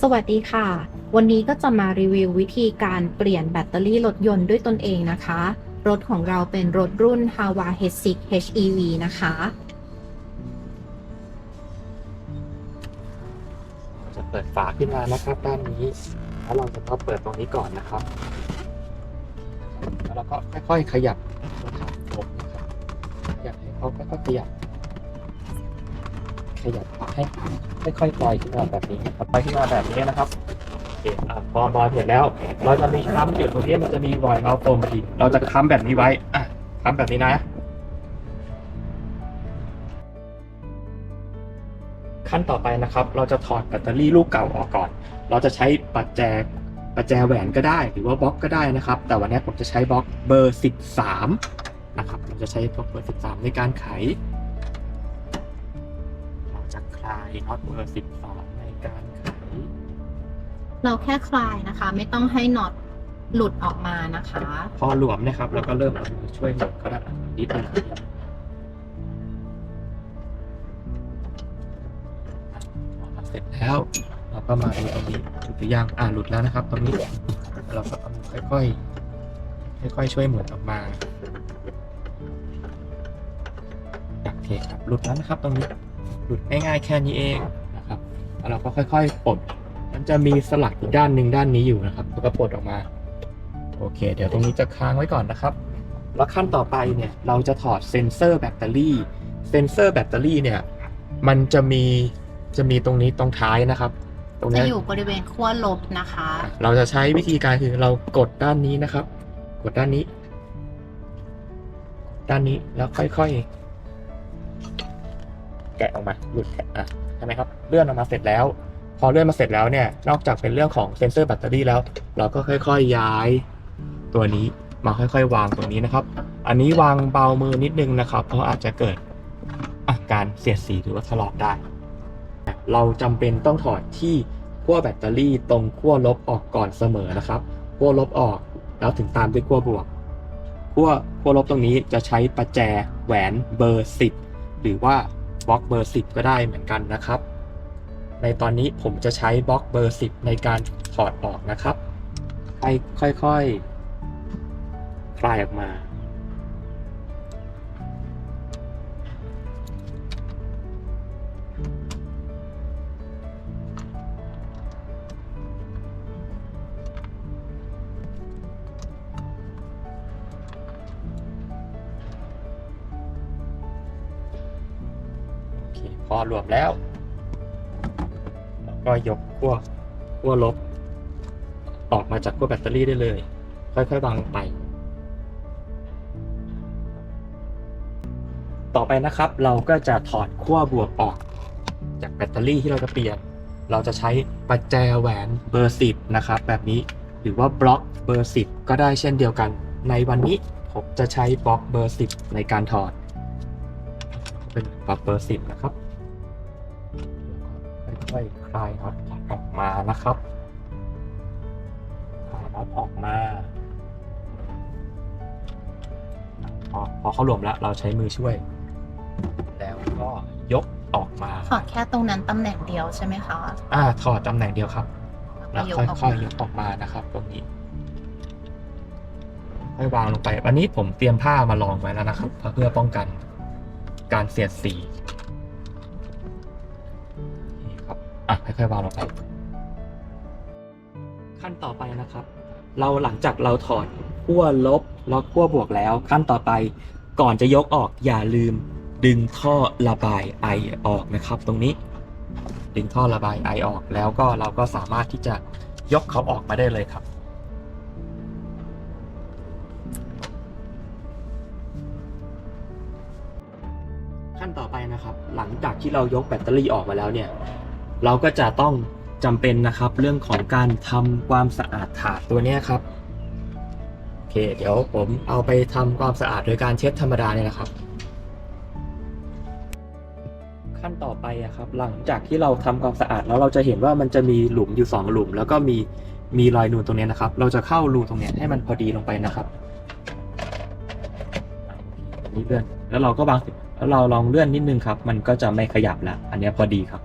สวัสดีค่ะ วันนี้ก็จะมารีวิววิธีการเปลี่ยนแบตเตอรี่รถยนต์ด้วยตนเองนะคะ รถของเราเป็นรถรุ่น Hawa H6 HEV นะคะ จะเปิดฝาขึ้นมานะครับด้านนี้ แล้วเราจะต้องเปิดตรงนี้ก่อนนะครับ แล้วเราก็ค่อยๆขยับตัวถังลงนะครับอยากให้เขาค่อยๆขยับ ยับให้ค่อยๆปล่อยขึ้นมาแบบนี้ครับปล่อยขึ้นมาแบบนี้นะครับโอเคพอปล่อยเสร็จแล้ว เราจะมีค้ำจุดตรงนี้มันจะมีรอยเงาโฟมพอดีเราจะค้ำแบบนี้ไว้อะค้ำแบบนี้นะขั้นต่อไปนะครับ เราจะถอดแบตเตอรี่ลูกเก่าออกก่อน เราจะใช้ปัจแจปัจแจแหวนก็ได้ หรือว่าบล็อกก็ได้นะครับ แต่วันนี้ผมจะใช้บล็อกเบอร์ 13 นะครับ เราจะใช้บล็อกเบอร์ 13 ในการไข น็อตเบอร์13ในการไขเราแค่คลายนะคะ ไม่ต้องให้น็อตหลุดออกมานะคะ พอหลวมนะครับเราก็เริ่มเอามือช่วยหมุนก็ได้นิดนึงพอเสร็จแล้ว เราก็มาดูตรงนี้หลุดหรือยังอ่าหลุดแล้วนะครับ ตรงนี้เราก็เอามือค่อยๆค่อยๆช่วยหมุนออกมาโอเคครับหลุดแล้วนะครับตรงนี้ หลุดง่ายๆแค่นี้เองนะครับแล้วเราก็ค่อยๆปลดมันจะมีสลักอีกด้านหนึ่งด้านนี้อยู่นะครับแล้วก็ปลดออกมาโอเค เดี๋ยวตรงนี้จะค้างไว้ก่อนนะครับ แล้วขั้นต่อไปเนี่ยเราจะถอดเซ็นเซอร์แบตเตอรี่ เซ็นเซอร์แบตเตอรี่เนี่ยมันจะมีจะมีตรงนี้ตรงท้ายนะครับ ตรงจะเนี้ยอยู่บริเวณขั้วลบนะคะ เราจะใช้วิธีการคือเรากดด้านนี้นะครับ กดด้านนี้ ด้านนี้แล้วค่อยๆ แกะออกมาหลุดแกะอะใช่ไหมครับเลื่อนออกมาเสร็จแล้ว พอเลื่อนมาเสร็จแล้วเนี่ยนอกจากเป็นเรื่องของเซนเซอร์แบตเตอรี่แล้ว เราก็ค่อยๆย้ายตัวนี้มาค่อยๆ วางตรงนี้นะครับ อันนี้วางเบามือนิดนึงนะครับ เพราะอาจจะเกิดอาการเสียดสีหรือว่าถลอกได้ เราจำเป็นต้องถอดที่ขั้วแบตเตอรี่ตรงขั้วลบออกก่อนเสมอนะครับขั้วลบออกแล้วถึงตามด้วยขั้วบวกขั้วขั้วลบตรงนี้จะใช้ประแจแหวนเบอร์ 10 หรือว่า บล็อกเบอร์ 10 ก็ได้เหมือนกันนะครับ ในตอนนี้ผมจะใช้บล็อกเบอร์ 10 ในการถอดออกนะครับ ให้ค่อยๆคลายออกมา อเคพอรวมแล้ว แล้วก็ยกขั้วขั้วลบ ออกมาจากขั้วแบตเตอรี่ได้เลย ค่อยๆวางลงไป ต่อไปนะครับเราก็จะถอดขั้วบวกออก จากแบตเตอรี่ที่เราจะเปลี่ยน เราจะใช้ปัจแจแหวนเบอร์ 10 นะครับ แบบนี้หรือว่าบล็อกเบอร์ 10 ก็ได้เช่นเดียวกัน ในวันนี้ผมจะใช้บล็อกเบอร์ 10 ในการถอด เป็นบล็อกเบอร์ 10 นะครับ ค่อยๆคลายน็อตออกมานะครับคลายน็อตออกมาพอพอเขาหลวมแล้วเราใช้มือช่วย แล้วก็ยกออกมาถอดแค่ตรงนั้นตำแหน่งเดียวใช่ไหมคะอ่าถอดตำแหน่งเดียวครับแล้แล้ววก็ยกออกค่อยมาๆยกออกมานะครับ ตรงนี้ค่อยวางลงไป วันนี้ผมเตรียมผ้ามารองไว้แล้วนะครับ เพื่อป้องกันการเสียดสี อะค่อยๆวางลงไป ขั้นต่อไปนะครับ เราหลังจากเราถอดขั้วลบแล้วขั้วบวกแล้ว ขั้นต่อไปก่อนจะยกออกอย่าลืม ดึงท่อระบายไอออกนะครับ ตรงนี้ ดึงท่อระบายไอออกแล้วก็เราก็สามารถที่จะยกเขาออกมาได้เลยครับขั้นต่อไปนะครับ หลังจากที่เรายกแบตเตอรี่ออกมาแล้วเนี่ย เราก็จะต้องจำเป็นนะครับ เรื่องของการทำความสะอาดถาดตัวนี้ครับโอเคเดี๋ยวผมเอาไปทำความสะอาดโดยการเช็ดธรรมดาเนี่ยแหละครับ ขั้นต่อไปอะครับ หลังจากที่เราทำความสะอาดแล้วเราจะเห็นว่ามันจะมีหลุมอยู่สองหลุม แล้วก็มีมีรอยนูนตรงนี้นะครับ เราจะเข้ารูตรงนี้ให้มันพอดีลงไปนะครับนี้เลื่อนแล้วเราก็วางแล้วเราลองเลื่อนนิดนึงครับ มันก็จะไม่ขยับแล้ว อันนี้พอดีครับ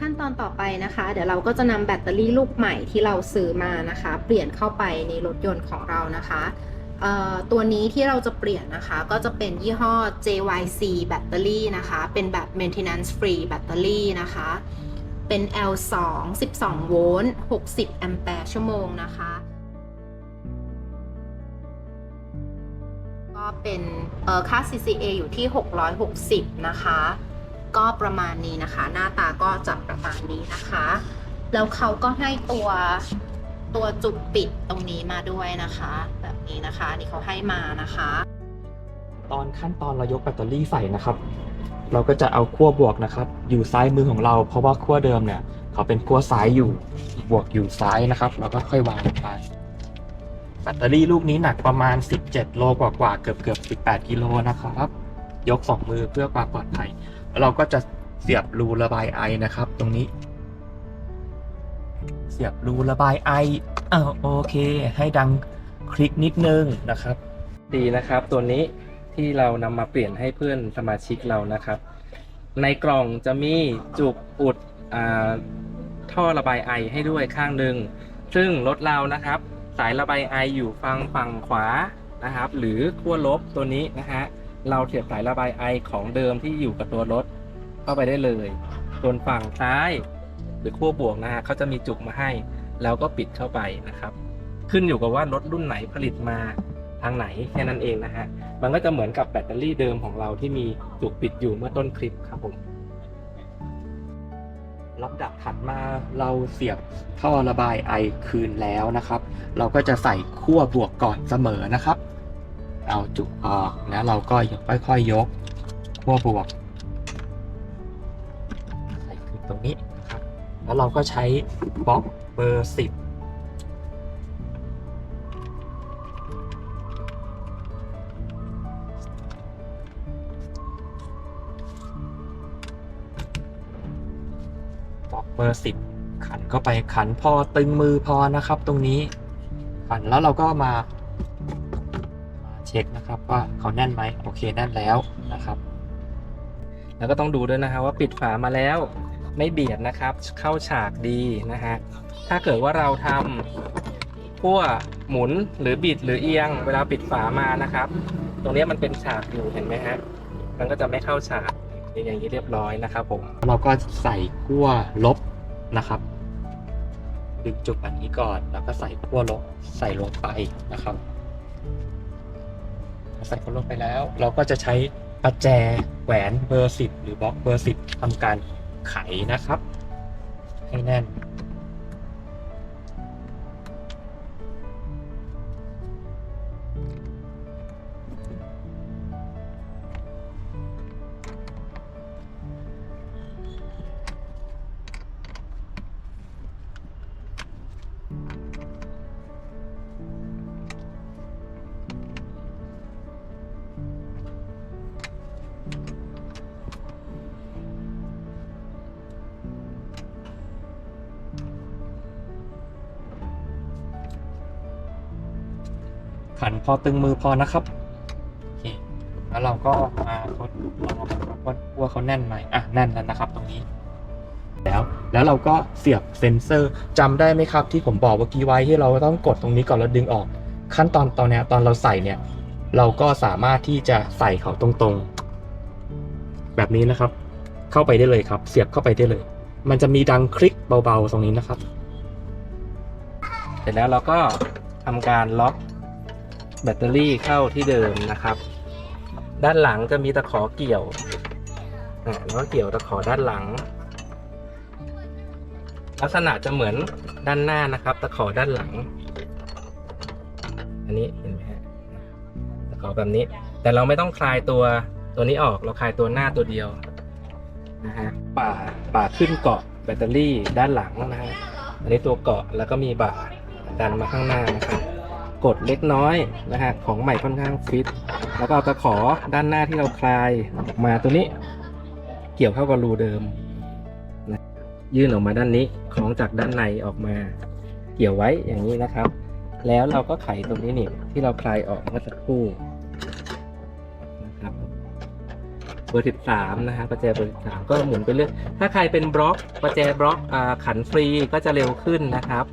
ขั้นตอนต่อไปนะคะ เดี๋ยวเราก็จะนำแบตเตอรี่ลูกใหม่ที่เราซื้อมานะคะ เปลี่ยนเข้าไปในรถยนต์ของเรานะคะตัวนี้ที่เราจะเปลี่ยนนะคะ ก็จะเป็นยี่ห้อ JYC แบตเตอรี่นะคะ เป็นแบบ maintenance free แบตเตอรี่นะคะ เป็น L2 12 โวลต์ 60 แอมแปร์ชั่วโมงนะคะ ก็เป็นค่า CCA อยู่ที่ 660 นะคะ ก็ประมาณนี้นะคะ หน้าตาก็จะ นี้นะคะ แล้วเขาก็ให้ตัวตัวจุดปิดตรงนี้มาด้วยนะคะ แบบนี้นะคะอันนี่เขาให้มานะคะ ตอนขั้นตอนเรายกแบตเตอรี่ใส่นะครับ เราก็จะเอาขั้วบวกนะครับ อยู่ซ้ายมือของเรา เพราะว่าขั้วเดิมเนี่ย เขาเป็นขั้วซ้ายอยู่บวกอยู่ซ้ายนะครับ เราก็ค่อยวางลงไปแบตเตอรี่ลูกนี้หนักประมาณ 17 โลกว่าๆเกือบเกือบ18 กิโลนะครับ ยกสองมือเพื่อความปลอดภัยแล้วเราก็จะ เสียบรูระบายไอนะครับ ตรงนี้ เสียบรูระบายไออ้าวโอเค ให้ดังคลิกนิดนึงนะครับ ดีนะครับ ตัวนี้ที่เรานำมาเปลี่ยนให้เพื่อนสมาชิกเรานะครับ ในกล่องจะมีจุกอุดอท่อระบายไอให้ด้วยข้างหนึ่งซึ่งรถเรานะครับ สายระบายไออยู่ฝั่งฝั่งขวานะครับ หรือขั้วลบตัวนี้นะฮะเราเสียบสายระบายไอของเดิมที่อยู่กับตัวรถ เข้าไปได้เลย ส่วนฝั่งซ้าย หรือขั้วบวกนะฮะเขาจะมีจุกมาให้ แล้วก็ปิดเข้าไปนะครับ ขึ้นอยู่กับว่ารถรุ่นไหนผลิตมาทางไหนแค่นั้นเองนะฮะ มันก็จะเหมือนกับแบตเตอรี่เดิมของเราที่มีจุกปิดอยู่เมื่อต้นคลิปครับผมลำดับถัดมาเราเสียบท่อระบายไอคืนแล้วนะครับ เราก็จะใส่ขั้วบวกก่อนเสมอนะครับ เอาจุกออกแล้วเราก็ค่อยๆยกขั้วบวก ตรงนี้นะครับ แล้วเราก็ใช้บล็อกเบอร์สิบบล็อกเบอร์สิบขันเข้าไปขันพอตึงมือพอนะครับตรงนี้ ขันแล้วเราก็มามาเช็คนะครับว่าเขาแน่นไหมโอเคแน่นแล้วนะครับ แล้วก็ต้องดูด้วยนะฮะว่าปิดฝามาแล้ว ไม่เบียดนะครับ เข้าฉากดีนะฮะ ถ้าเกิดว่าเราทำขั้วหมุนหรือบิดหรือเอียง เวลาปิดฝามานะครับ ตรงนี้มันเป็นฉากอยู่เห็นไหมฮะ มันก็จะไม่เข้าฉากอย่างนี้เรียบร้อยนะครับผม เราก็ใส่ขั้วลบนะครับดึงจุกแบบนี้ก่อนแล้วก็ใส่ขั้วลบใส่ลงไปนะครับ ใส่ขั้วลบไปแล้ว เราก็จะใช้ประแจแหวนเบอร์สิบหรือบล็อกเบอร์สิบทำการ ไขนะครับ ให้แน่น ขันพอตึงมือพอนะครับโอเคแล้วเราก็มาทดลองว่าว่าเขาแน่นไหมอะแน่นแล้วนะครับตรงนี้ แล้วแล้วเราก็เสียบเซ็นเซอร์จำได้ไหมครับ ที่ผมบอกเมื่อกี้ไว้ที่เราต้องกดตรงนี้ก่อนแล้วดึงออก ขั้นตอนตอนเนี้ยตอนเราใส่เนี่ย เราก็สามารถที่จะใส่เขาตรงๆ แบบนี้นะครับ เข้าไปได้เลยครับ เสียบเข้าไปได้เลย มันจะมีดังคลิกเบาๆตรงนี้นะครับ เสร็จแล้วเราก็ทำการล็อก แบตเตอรี่เข้าที่เดิมนะครับ ด้านหลังจะมีตะขอเกี่ยวแล้วก็เกี่ยวตะขอด้านหลัง ลักษณะจะเหมือนด้านหน้านะครับ ตะขอด้านหลัง อันนี้เห็นไหมฮะตะขอแบบนี้ แต่เราไม่ต้องคลายตัวตัวนี้ออกเราคลายตัวหน้าตัวเดียวนะฮะป่าป่าขึ้นเกาะแบตเตอรี่ด้านหลังนะฮะอันนี้ตัวเกาะแล้วก็มีบ่าดันมาข้างหน้านะครับ กดเล็กน้อยนะฮะของใหม่ค่อนข้างฟิต แล้วก็เอาตะขอด้านหน้าที่เราคลายออกมาตัวนี้ เกี่ยวเข้ากับรูเดิมนะยื่นออกมาด้านนี้คล้องจากด้านในออกมา เกี่ยวไว้อย่างนี้นะครับ แล้วเราก็ไขตรงนี้นี่ที่เราคลายออกเมื่อสักครู่นะครับเบอร์ 13 นะฮะประแจเบอร์ 13 ก็หมุนไปเรื่อยถ้าใครเป็นบล็อกประแจบล็อกอขันฟรีก็จะเร็วขึ้นนะครับ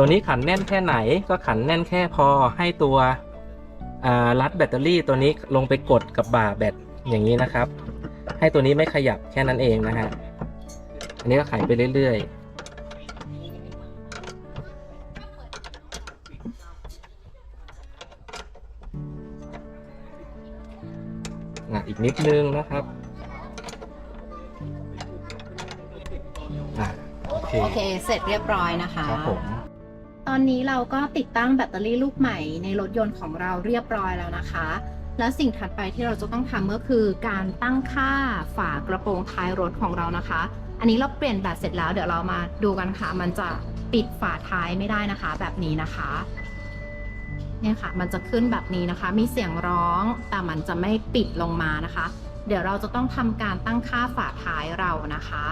ตัวนี้ขันแน่นแค่ไหนก็ขันแน่นแค่พอให้ตัวอ่ารัดแบตเตอรี่ตัวนี้ลงไปกดกับบ่าแบตอย่างนี้นะครับ ให้ตัวนี้ไม่ขยับแค่นั้นเองนะฮะอันนี้ก็ไขไปเรื่อยๆอะอีกนิดนึงนะครับอะโอเค โอเค เสร็จเรียบร้อยนะคะ ครับผม ตอนนี้เราก็ติดตั้งแบตเตอรี่ลูกใหม่ในรถยนต์ของเราเรียบร้อยแล้วนะคะ และสิ่งถัดไปที่เราจะต้องทำก็คือการตั้งค่าฝากระโปรงท้ายรถของเรานะคะ อันนี้เราเปลี่ยนแบตเสร็จแล้วเดี๋ยวเรามาดูกันค่ะ มันจะปิดฝาท้ายไม่ได้นะคะ แบบนี้นะคะเนี่ยค่ะ มันจะขึ้นแบบนี้นะคะ มีเสียงร้อง แต่มันจะไม่ปิดลงมานะคะ เดี๋ยวเราจะต้องทำการตั้งค่าฝาท้ายเรานะคะ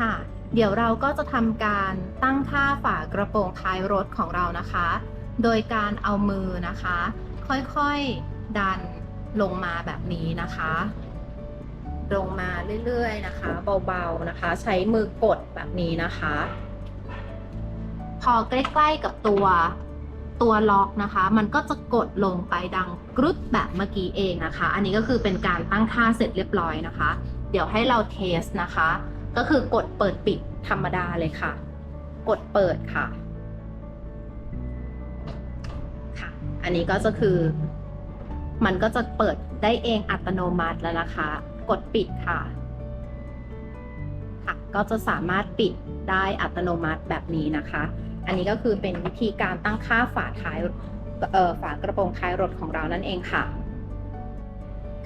ค่ะ เดี๋ยวเราก็จะทำการตั้งค่าฝากระโปรงท้ายรถของเรานะคะ โดยการเอามือนะคะ ค่อยๆดันลงมาแบบนี้นะคะ ลงมาเรื่อยๆนะคะ เบาๆนะคะ ใช้มือกดแบบนี้นะคะ พอใกล้ๆกับตัวตัวล็อกนะคะ มันก็จะกดลงไปดังกรึบแบบเมื่อกี้เองนะคะ อันนี้ก็คือเป็นการตั้งค่าเสร็จเรียบร้อยนะคะ เดี๋ยวให้เราเทสนะคะ ก็คือกดเปิดปิดธรรมดาเลยค่ะ กดเปิดค่ะ ค่ะ อันนี้ก็จะคือ มันก็จะเปิดได้เองอัตโนมัติแล้วนะคะ กดปิดค่ะ ค่ะ ก็จะสามารถปิดได้อัตโนมัติแบบนี้นะคะ อันนี้ก็คือเป็นวิธีการตั้งค่าฝาท้ายเอ่อฝากระโปรงท้ายรถของเรานั่นเองค่ะ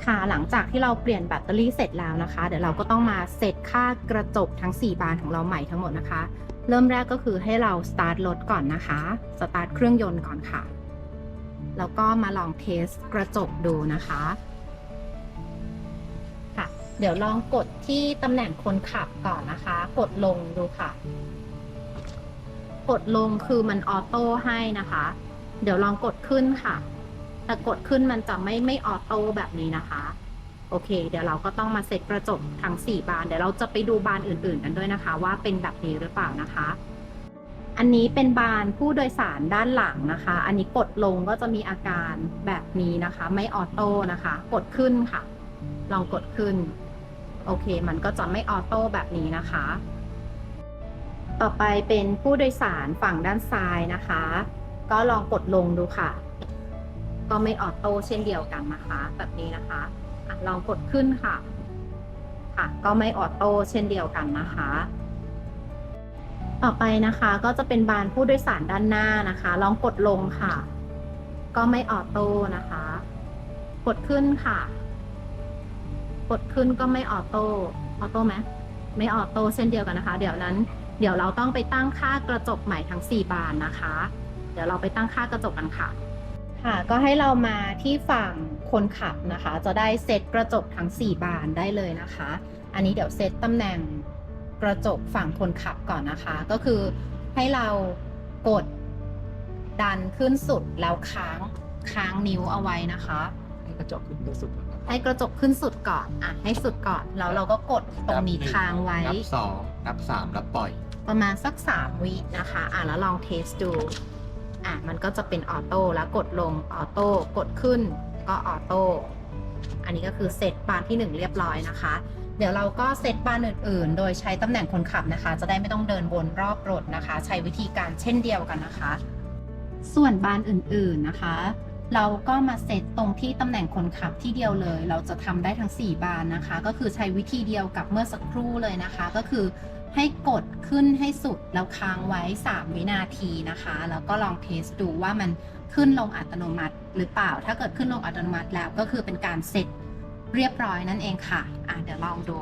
ค่ะหลังจากที่เราเปลี่ยนแบตเตอรี่เสร็จแล้วนะคะ เดี๋ยวเราก็ต้องมาเซตค่ากระจกทั้ง 4 บานของเราใหม่ทั้งหมดนะคะ เริ่มแรกก็คือให้เราสตาร์ทรถก่อนนะคะ สตาร์ทเครื่องยนต์ก่อนค่ะ แล้วก็มาลองเทสกระจกดูนะคะค่ะ เดี๋ยวลองกดที่ตำแหน่งคนขับก่อนนะคะ กดลงดูค่ะ กดลงคือมันออโต้ให้นะคะ เดี๋ยวลองกดขึ้นค่ะ แต่กดขึ้นมันจะไม่ไม่ออโต้แบบนี้นะคะ โอเค เดี๋ยวเราก็ต้องมาเซตกระจกทั้ง 4 บาน เดี๋ยวเราจะไปดูบานอื่นๆ กันด้วยนะคะ ว่าเป็นแบบนี้หรือเปล่านะคะ อันนี้เป็นบานผู้โดยสารด้านหลังนะคะ อันนี้กดลงก็จะมีอาการแบบนี้นะคะ ไม่ออโต้นะคะ กดขึ้นค่ะ ลองกดขึ้น โอเค มันก็จะไม่ออโต้แบบนี้นะคะ ต่อไปเป็นผู้โดยสารฝั่งด้านซ้ายนะคะ ก็ลองกดลงดูค่ะ ก็ไม่ออโต้เช่นเดียวกันนะคะ แบบนี้นะคะอะลองกดขึ้นค่ะ ค่ะ ก็ไม่ออโต้เช่นเดียวกันนะคะ ต่อไปนะคะก็จะเป็นบานผู้โดยสารด้านหน้านะคะ ลองกดลงค่ะ ก็ไม่ออโต้นะคะ กดขึ้นค่ะ กดขึ้นก็ไม่ออโต้ออโต้ไหมไม่ออโต้เช่นเดียวกันนะคะ เดี๋ยวนั้น เดี๋ยวเราต้องไปตั้งค่ากระจกใหม่ทั้ง 4 บานนะคะ เดี๋ยวเราไปตั้งค่ากระจกกันค่ะ ค่ะก็ให้เรามาที่ฝั่งคนขับนะคะ จะได้เซตกระจกทั้ง 4 บานได้เลยนะคะ อันนี้เดี๋ยวเซตตำแหน่งกระจกฝั่งคนขับก่อนนะคะ ก็คือให้เรากดดันขึ้นสุดแล้วค้างค้างนิ้วเอาไว้นะคะ ให้กระจกขึ้นที่สุดก่อนนะครับให้กระจกขึ้นสุดก่อนอะให้สุดก่อนแล้วเราก็กดตรงนี้นับหนึ่ค้างไว้ นับสองนับสามแล้วปล่อย ประมาณสัก 3 วินะคะ อะแล้วลองเทสดู อะมันก็จะเป็นออโต้แล้วกดลงออโต้กดขึ้นก็ออโต้อันนี้ก็คือเซตบานที่ 1 เรียบร้อยนะคะ เดี๋ยวเราก็เซตบานอื่น ๆ โดยใช้ตำแหน่งคนขับนะคะ จะได้ไม่ต้องเดินวนรอบรถนะคะ ใช้วิธีการเช่นเดียวกันนะคะ ส่วนบานอื่น ๆนะคะ เราก็มาเซตตรงที่ตำแหน่งคนขับที่เดียวเลย เราจะทำได้ทั้ง 4 บานนะคะ ก็คือใช้วิธีเดียวกับเมื่อสักครู่เลยนะคะ ก็คือ ให้กดขึ้นให้สุดแล้วค้างไว้ 3 วินาทีนะคะ แล้วก็ลองเทสดูว่ามันขึ้นลงอัตโนมัติหรือเปล่า ถ้าเกิดขึ้นลงอัตโนมัติแล้วก็คือเป็นการเซตเรียบร้อยนั่นเองค่ะอะ เดี๋ยวลองดู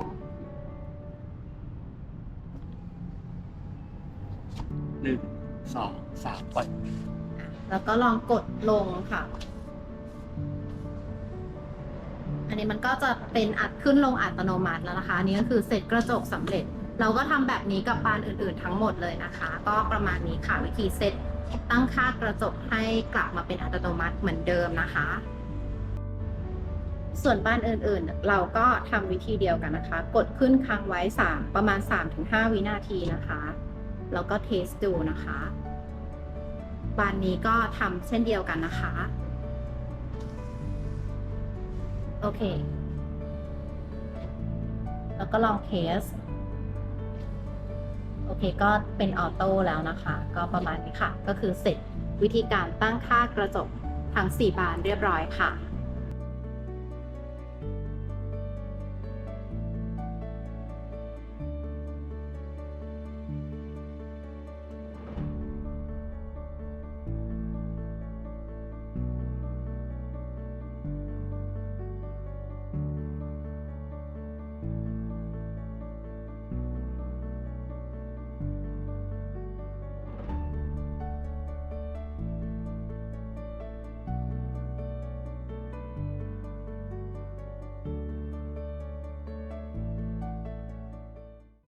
หนึ่งสองสามปล่อยแล้วก็ลองกดลงค่ะ อันนี้มันก็จะเป็นอัดขึ้นลงอัตโนมัติแล้วนะคะ อันนี้ก็คือเสร็จกระจกสำเร็จ เราก็ทำแบบนี้กับบานอื่นๆทั้งหมดเลยนะคะ ก็ประมาณนี้ค่ะวิธีเซตตั้งค่ากระจกให้กลับมาเป็นอัตโนมัติเหมือนเดิมนะคะ ส่วนบ้านอื่นๆ เราก็ทำวิธีเดียวกันนะคะ กดขึ้นค้างไว้ 3 ประมาณ 3-5 วินาทีนะคะ แล้วก็เทสดูนะคะบ้านนี้ก็ทำเช่นเดียวกันนะคะ โอเค แล้วก็ลองเทส โอเคก็เป็นออโต้แล้วนะคะ ก็ประมาณนี้ค่ะ ก็คือเสร็จวิธีการตั้งค่ากระจกทั้ง 4 บานเรียบร้อยค่ะ